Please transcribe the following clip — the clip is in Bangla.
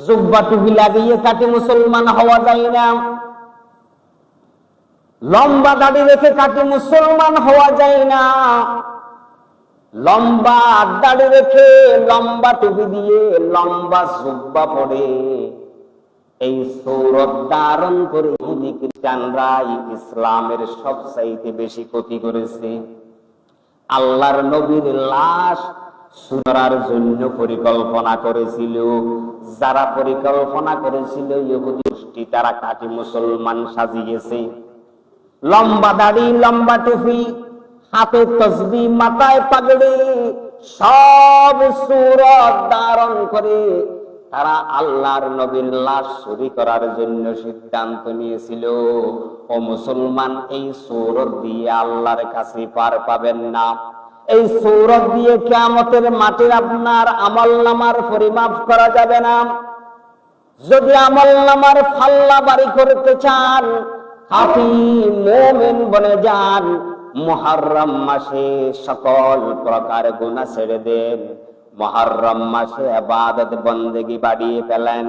জুব্বা টুপি লাগিয়ে কাটি মুসলমান হওয়া যায় না। লম্বা দাড়ি রেখে কাটি মুসলমান হওয়া যায় না। লম্বা দাড়ি রেখে লম্বা টুপি দিয়ে লম্বা জুব্বা পরে এই সৌরভ ধারণ করে ইহুদি খ্রিস্টানরা ইসলামের সব চাইতে বেশি ক্ষতি করেছে। আল্লাহর নবীর লাশ সুতরার জন্য পরিকল্পনা করেছিল। যারা পরিকল্পনা করেছিল, ইহুদি তারা কাটি মুসলমান সাজিয়েছে? লম্বা দাড়ি, লম্বা টুপি, হাতে তসবি, মাথায় পাগড়ি, সব সুরত ধারণ করে তারা আল্লাহর নবীর লাশ চুরি করার জন্য সিদ্ধান্ত নিয়েছিল। ও মুসলমান, এই সৌরভ দিয়ে আল্লাহর কাছে পার পাবেন না। এই সৌরভ দিয়ে কেমতের মাটির আপনার আমল নামার পরিমাপ করা যাবে না। যদি আমল নামার ফাল্লা বাড়ি করতে চান, খাঁটি মোমেন বনে যান, মুহাররম মাসে সকল প্রকার গুনাহ ছেড়ে দেন, মুহাররম মাসে আবাদত বন্দেগি বাড়িয়ে ফেলেন।